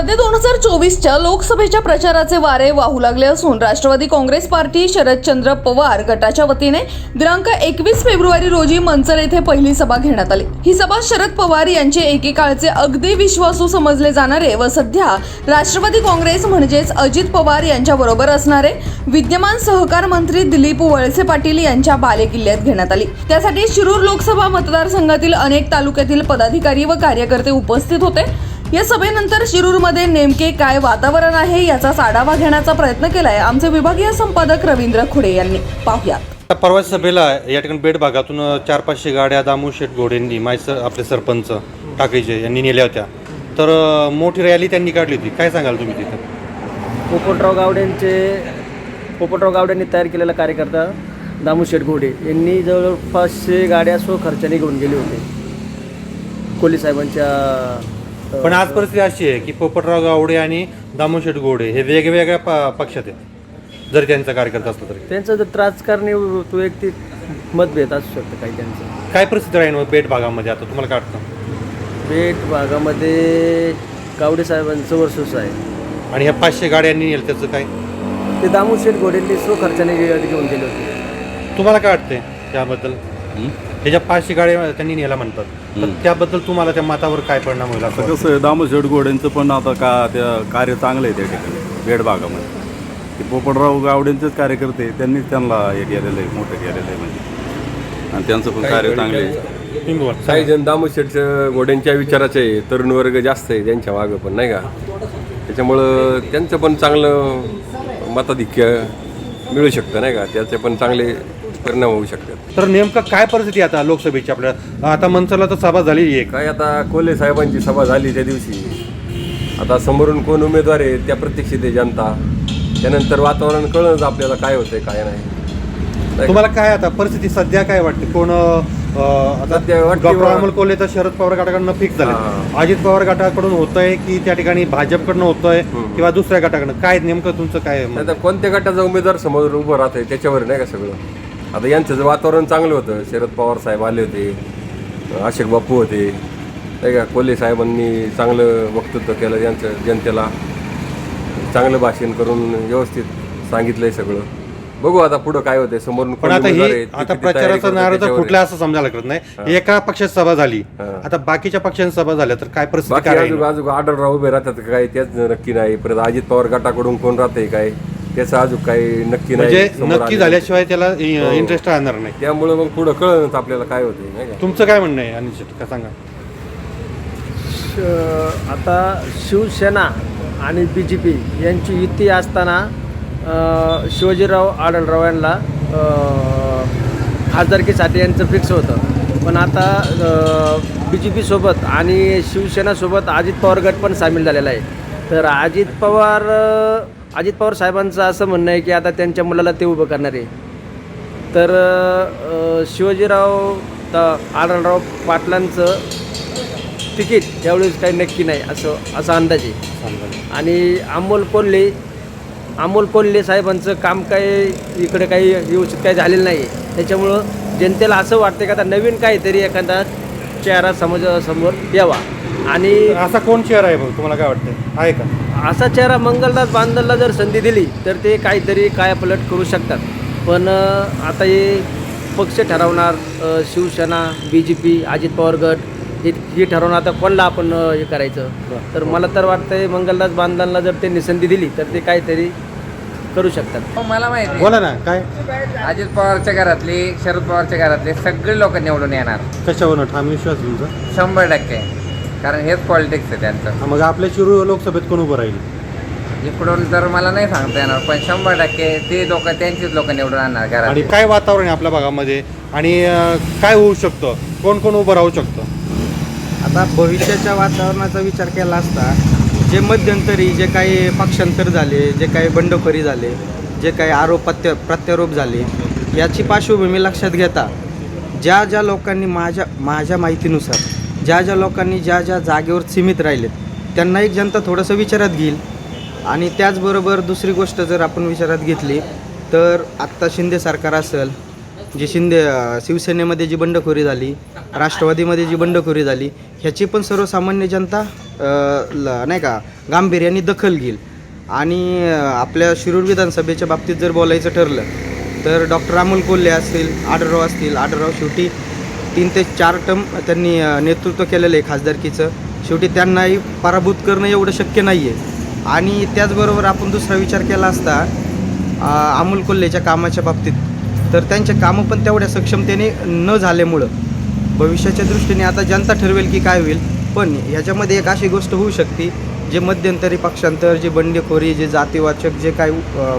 सध्या दोन हजार चोवीसच्या लोकसभेच्या प्रचाराचे वारे वाहू लागले असून राष्ट्रवादी काँग्रेस पार्टी शरदचंद्र पवार गटाच्या वतीने दिनांक एकवीस फेब्रुवारी रोजी मंचर येथे पहिली सभा घेण्यात आली. ही सभा शरद पवार यांचे एकेकाळचे अगदी विश्वासू समजले जाणारे व सध्या राष्ट्रवादी काँग्रेस म्हणजेच अजित पवार यांच्या बरोबर असणारे विद्यमान सहकार मंत्री दिलीप वळसे पाटील यांच्या बालेकिल्ल्यात घेण्यात आली. त्यासाठी शिरूर लोकसभा मतदारसंघातील अनेक तालुक्यातील पदाधिकारी व कार्यकर्ते उपस्थित होते. या सभेनंतर शिरूरमध्ये नेमके काय वातावरण आहे याचा आढावा घेण्याचा प्रयत्न केलाय आमचे विभागीय संपादक रवींद्र खुडे यांनी. पाहुयात. परवा सभेला या ठिकाणी बेड भागातून चार पाचशे गाड्या दामू शेठ घोडेंनी माय सर आपले सरपंच टाकायचे यांनी नेल्या होत्या. तर मोठी रॅली त्यांनी काढली होती. काय सांगाल तुम्ही तिथं? पोपटराव गावड्यांचे पोपटराव गावड्यांनी तयार केलेला कार्यकर्ता दामू शेठ घोडे यांनी जवळपास पाचशे गाड्या स्वखर्चाने घेऊन गेले होते. कोहली साहेबांच्या पण आज परिस्थिती अशी आहे की पोपटराव गावडे आणि दामू शेठ घोडे हे वेगवेगळ्या प- पक्षात आहेत. जरी त्यांचा कार्यकर्ता असला तरी. त्यांचं जर राजकारणी वैयक्तिक मतभेद असू शकतं काही त्यांचं. काय परिस्थिती राहील मग बेड भागामध्ये आता? तुम्हाला काय वाटतं? पेठ भागामध्ये गावडे साहेबांचं वर्चस्व आहे. आणि ह्या पाचशे गाड्यांनी नेलं त्याचं काय? ते दामू शेठ घोडेंनी स्वखर्चाने घेऊन गेले होते. तुम्हाला काय वाटतंय त्याबद्दल हे ज्या पाचशे गाड्या त्यांनी नेला म्हणतात. तर त्याबद्दल तुम्हाला त्या मतावर काय परिणाम होईल असं कसं आहे दामो शेडगोड्यांचं पण आता का त्या कार्य चांगलं आहे त्या ठिकाणी बेड भागामध्ये ते पोपटराव गावडेंचेच कार्यकर्ते त्यांनीच त्यांना हे केलेलं आहे मोठं केलेलं आहे म्हणजे. आणि त्यांचं पण कार्य चांगलं आहे. काही जण दामोशेठच्या घोड्यांच्या विचाराचे आहे. तरुण वर्ग जास्त आहे त्यांच्या मागं पण नाही का? त्याच्यामुळं त्यांचं पण चांगलं मताधिक्य मिळू शकतं नाही का? त्याचे पण चांगले परिणाम होऊ शकतात. तर नेमकं काय परिस्थिती आहे आता लोकसभेची आपल्या? आता मनसरला तर सभा झालेली आहे काय आता कोल्हे साहेबांची सभा झाली त्या दिवशी. आता समोरून कोण उमेदवार आहे त्या प्रत्यक्षित आहे जनता. त्यानंतर वातावरण कळणच आपल्याला काय होतंय काय नाही? तुम्हाला काय आता परिस्थिती सध्या काय वाटते? कोण अमोल कोल्हे तर शरद पवार गटाकडनं फिक्स झाले. अजित पवार गटाकडून होतंय की त्या ठिकाणी भाजपकडनं होतंय हम्म. किंवा दुसऱ्या गटाकडनं? काय नेमकं तुमचं काय कोणत्या गटाचा उमेदवार समोर उभं राहतंय त्याच्यावर नाही का सगळं? आता यांचं जर वातावरण चांगलं होतं. शरद पवार साहेब आले होते आशिक बापू होते. नाही का कोल्हे साहेबांनी चांगलं वक्तृत्व केलं यांचं जनतेला. चांगलं भाषण करून व्यवस्थित सांगितलंय सगळं. बघू आता पुढं काय होतंय. समोरून पण आता ही आता प्रचाराचा नारा तर आहे. असं समजायला करत नाही. एका पक्षात सभा झाली. आता बाकीच्या पक्षांची सभा झाल्या तर काय परिस्थिती आढळराव उभे राहतात काय? तेच नक्की नाही. परत अजित पवार गटाकडून कोण राहतंय काय? त्याचं अजून काही नक्की नाही म्हणजे समोर नक्की आलेलं. झाल्याशिवाय त्याला हो. इंटरेस्ट राहणार नाही. त्यामुळे मग पुढं कळत आपल्याला काय होतंय नाही का? तुमचं काय म्हणणं आहे अनिल काय सांगा? श- आता शिवसेना आणि बी जे पी यांची युती असताना अ, शिवाजीराव आढळराव यांना अ, खासदारकीसाठी यांचं फिक्स होतं. पण आता बी जे पीसोबत आणि शिवसेनासोबत अजित पवार गट पण सामील झालेला आहे. तर अजित पवार अ, अजित पवार साहेबांचं असं म्हणणं आहे की आता त्यांच्या मुलाला ते उभं करणार आहे. तर शिवाजीराव त- आनंदराव पाटलांचं तिकीट यावेळेस काही नक्की नाही असं असा अंदाज आहे. आणि अमोल कोल्हे अमोल कोल्हे साहेबांचं काम काही इकडे काही व्यवस्थित काही झालेलं नाही त्याच्यामुळं जनतेला असं वाटतं की आता नवीन काहीतरी एखादा चेहरा समाजासमोर यावा. आणि असा कोण चेहरा आहे भाऊ तुम्हाला काय वाटतं आहे का? असा चेहरा मंगलदास बांदलला जर संधी दिली तर ते काहीतरी कायापलट करू शकतात. पण आता हे पक्ष ठरवणार Shiv Sena B J P Ajit Pawar गट हे हे ठरवणार आता कोणला आपण हे करायचं? तर मला तर वाटतंय मंगलदास बांदलला जर त्यांनी संधी दिली तर ते काहीतरी करू शकतात. हो, मला माहिती बोला ना काय? अजित पवारच्या घरातले शरद पवारच्या घरातले सगळे लोक निवडून येणार. कशावरून? ठाम विश्वास तुमचा? शंभर टक्के. कारण हेच पॉलिटिक्स आहे त्यांचं. मग आपल्या शिरू लोकसभेत कोण उभं राहील? इकडून तर मला नाही सांगता येणार पण शंभर टक्के ते लोक त्यांचीच लोक निवडून आणणार आणि घरात काय वातावरण आहे आपल्या भागामध्ये? आणि अं, काय होऊ शकतं? कोण कोण उभं राहू शकतं? आता भविष्याच्या वातावरणाचा विचार केला असता जे मध्यंतरी जे काही पक्षांतर झाले जे काही बंडखोरी झाले जे काही आरोप प्रत्य प्रत्यारोप झाले याची पार्श्वभूमी लक्षात घेता ज्या ज्या लोकांनी माझ्या माझ्या माहितीनुसार ज्या ज्या लोकांनी ज्या ज्या जागेवर सीमित राहिलेत त्यांना एक जनता थोडंसं विचारात घेईल. आणि त्याचबरोबर दुसरी गोष्ट जर आपण विचारात घेतली तर आत्ता शिंदे सरकार असेल जी शिंदे शिवसेनेमध्ये जी बंडखोरी झाली राष्ट्रवादीमध्ये जी बंडखोरी झाली ह्याची पण सर्वसामान्य जनता ल- नाही का गांभीर्याने दखल घेईल. आणि आपल्या शिरूर विधानसभेच्या बाबतीत जर बोलायचं ठरलं तर डॉक्टर अमोल कोल्हे असतील आडरराव असतील आडरराव शेवटी तीन ते चार टर्म त्यांनी नेतृत्व केलेलं आहे खासदारकीचं. शेवटी त्यांनाही पराभूत करणं एवढं शक्य नाही आहे आणि त्याचबरोबर आपण दुसरा विचार केला असता अमोल कोल्हेच्या कामाच्या बाबतीत तर त्यांचे कामं पण तेवढ्या सक्षमतेने न झाल्यामुळं भविष्याच्या दृष्टीने आता जनता ठरवेल की काय होईल. पण ह्याच्यामध्ये एक अशी गोष्ट होऊ शकते जे मध्यंतरी पक्षांतर जे बंडखोरी जे जातीवाचक जे काही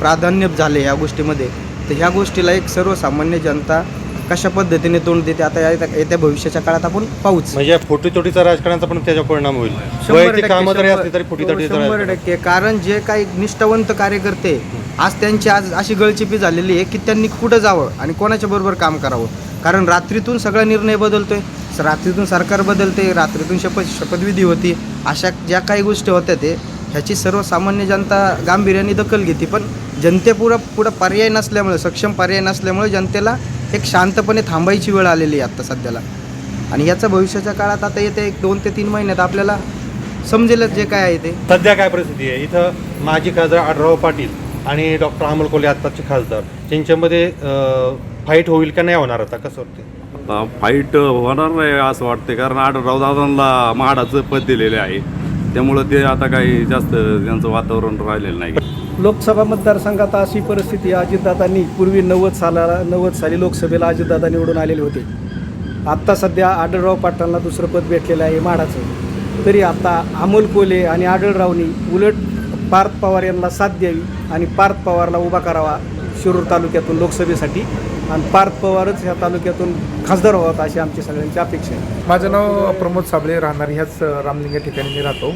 प्राधान्य झाले ह्या गोष्टीमध्ये तर ह्या गोष्टीला एक सर्वसामान्य जनता कशा पद्धतीने तोंड देते आता येत्या येत्या भविष्याच्या काळात आपण पाहूच. म्हणजे या फुटीतोटीचा राजकारणाचा पण त्याच्यावर परिणाम होईल. शंभर टक्के, कामं जरी शंभर- असली तरी फुटीतोटीचा शंभर राजकारण. टक्के. कारण जे काही निष्ठावंत कार्यकर्ते आज त्यांची आज अशी गळचिपी झालेली आहे की त्यांनी कुठं जावं आणि कोणाच्या बरोबर काम करावं. कारण रात्रीतून सगळा निर्णय बदलतोय. स- रात्रीतून सरकार बदलते रात्रीतून शपथ शपथविधी होती. अशा ज्या काही गोष्टी होत्या ते ह्याची सर्वसामान्य जनता गांभीर्याने दखल घेते. पण जनतेपुढं पुढं पर्याय नसल्यामुळे सक्षम पर्याय नसल्यामुळे जनतेला एक शांतपणे थांबायची वेळ आलेली आहे आत्ता सध्याला. आणि याचं भविष्याच्या काळात आता येते एक दोन ते तीन महिन्यात आपल्याला समजेलच जे काय आहे ते. सध्या काय परिस्थिती आहे? इथं माजी खासदार आढराव पाटील आणि डॉक्टर अमोल कोल्हे आत्ताचे खासदार त्यांच्यामध्ये फाईट होईल का नाही होणार आता? कसं वाटतं आता फाईट होणार नाही असं वाटते कारण आढळराव दादांना म्हाडाचं पद दिलेले आहे. त्यामुळं ते आता काही जास्त त्यांचं वातावरण राहिलेलं नाही. लोकसभा मतदारसंघात अशी परिस्थिती अजितदादांनी पूर्वी नव्वद सालाला नव्वद साली लोकसभेला अजितदादा निवडून आलेले होते. आत्ता सध्या आढळराव पाटलांना दुसरं पद भेटलेलं आहे माडाचं. तरी आता अमोल कोले आणि आढळरावनी उलट पार्थ पवार यांना साथ द्यावी आणि पार्थ पवारला उभा करावा शिरूर तालुक्यातून लोकसभेसाठी आणि पार्थ पवारच ह्या तालुक्यातून खासदार व्हावात अशी आमची सगळ्यांची अपेक्षा आहे. माझं नाव प्रमोद साबळे राहणार ह्याच रामलिंग या ठिकाणी मी राहतो.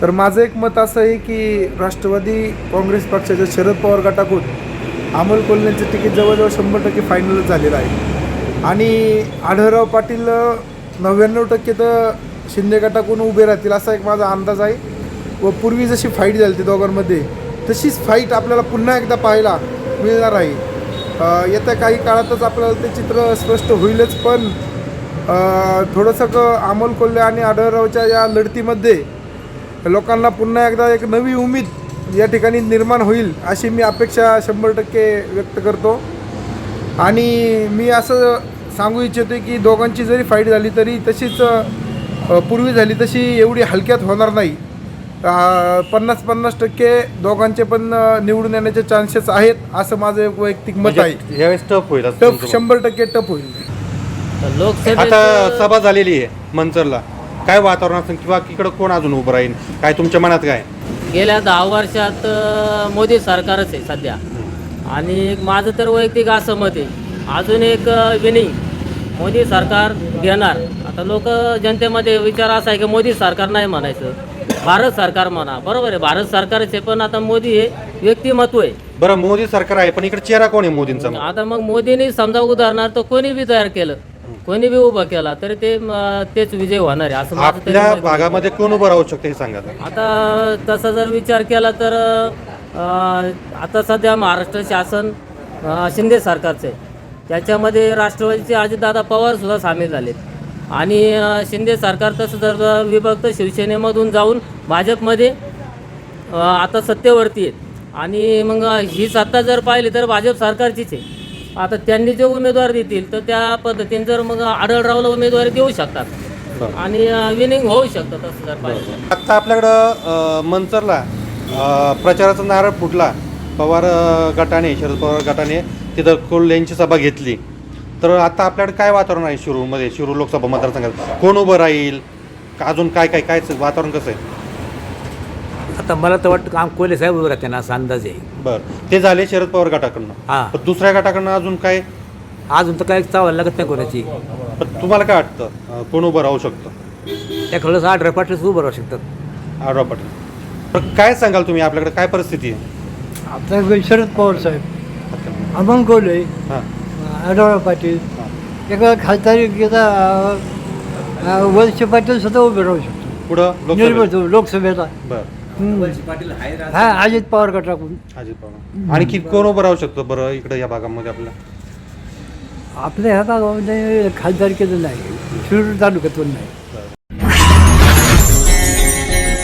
तर माझं एक मत असं आहे की राष्ट्रवादी काँग्रेस पक्षाच्या शरद पवार गटाकडून अमोल कोल्ह्यांचे तिकीट जवळजवळ शंभर टक्के फायनलच झालेलं आहे. आणि आढळराव पाटील नव्याण्णव टक्के तर शिंदे गटाकडून उभे राहतील असा एक माझा अंदाज आहे. व पूर्वी जशी फाईट झाली ती दोघांमध्ये तशीच फाईट आपल्याला पुन्हा एकदा पाहायला मिळणार आहे. येत्या काही काळातच आपल्याला ते चित्र स्पष्ट होईलच पण थोडंसं अमोल कोल्हे आणि आढळरावच्या या लढतीमध्ये लोकांना पुन्हा एकदा एक नवी उमेद या ठिकाणी निर्माण होईल अशी मी अपेक्षा शंभर टक्के व्यक्त करतो. आणि मी असं सांगू इच्छितो की दोघांची जरी फाईट झाली तरी तशीच पूर्वी झाली तशी एवढी हलक्यात होणार नाही. पन्नास पन्नास टक्के दोघांचे पण निवडून येण्याचे चान्सेस आहेत असं माझं एक वैयक्तिक मत आहे. म्हणजे यावेळेस टफ होईल टफ शंभर टक्के टफ होईल. आता सभा झालेली आहे मंचरला. काय वातावरण असेल किंवा इकडं कोण अजून उभं राहील? काय तुमच्या मनात काय? गेल्या दहा वर्षात अ, मोदी सरकारच आहे सध्या. आणि माझं तर वैयक्तिक असं मत आहे. अजून एक विनिंग मोदी सरकार घेणार आता लोक जनतेमध्ये विचार असा आहे की मोदी सरकार नाही म्हणायचं. भारत सरकार म्हणा. बरोबर आहे भारत सरकारच आहे पण आता मोदी हे व्यक्तिमत्व आहे. बरं मोदी सरकार आहे पण इकडे चेहरा कोण आहे मोदींचा मग? आता मग मोदींनी समजा उदाहरणार्थ कोणी बी तयार केलं कोणी बी उभं केला तरी ते म, तेच विजय होणार आहे असं माझं तरी आपल्या मत. भागामध्ये कोण उभं राहू शकते हे सांगा आता. आता तसा जर विचार केला तर अ, आता सध्या महाराष्ट्र शासन अ, शिंदे सरकारचं आहे त्याच्यामध्ये राष्ट्रवादीचे अजितदादा पवार सुद्धा सामील झालेत आणि अ, शिंदे सरकार तसं जर विभक्त शिवसेनेमधून जाऊन भाजपमध्ये अ, आता सत्तेवरती आहेत आणि मग ही सत्ता जर पाहिली तर भाजप सरकारचीच आहे आता त्यांनी जे उमेदवार देतील तर त्या पद्धतीने जर मग आढळरावला उमेदवारी देऊ शकतात. आणि विनिंग होऊ शकतं तसं जर पाहिलं. आत्ता आपल्याकडं अं, मंचरला अं, प्रचाराचा नारळ फुटला. पवार अं, गटाने शरद पवार गटाने तिथं कोल्हे यांची सभा घेतली. तर आता आपल्याकडे काय वातावरण आहे शिरूरमध्ये? शिरूर लोकसभा मतदारसंघात कोण उभं राहील? का अजून काय काय काय वातावरण कसं आहे? आता मला तर वाटतं काम कोले साहेब उभे राहते ना असा अंदाज आहे. बरं. ते झाले शरद पवार गटाकडनं. हां. पण दुसऱ्या गटाकडनं अजून काय? अजून तर काय चावायला लागत नाही कोणाची. पण तुम्हाला काय वाटतं? अं, कोण उभं राहू शकतं? त्या खरंच आठ रपाटच उभं राहू शकतात. आढावा पाटील. पण काय सांगाल तुम्ही? आपल्याकडे काय परिस्थिती आहे? आपल्याकडे शरद पवार साहेब. अमन कोल्हे हां. पाटील. एका खासदारकीचा वंश पाटील सुद्धा उभे राहू शकतो पुढं लोकसभेत? निर्भर लोकसभेला. बरं. हा अजित पवार गटाकडून अजित पवार. आणखी कोण उभं राहू शकतो बरं इकडे या भागामध्ये आपल्या? आपल्या ह्या भागामध्ये खासदारकीचं नाही शिरूर तालुक्यातून नाही.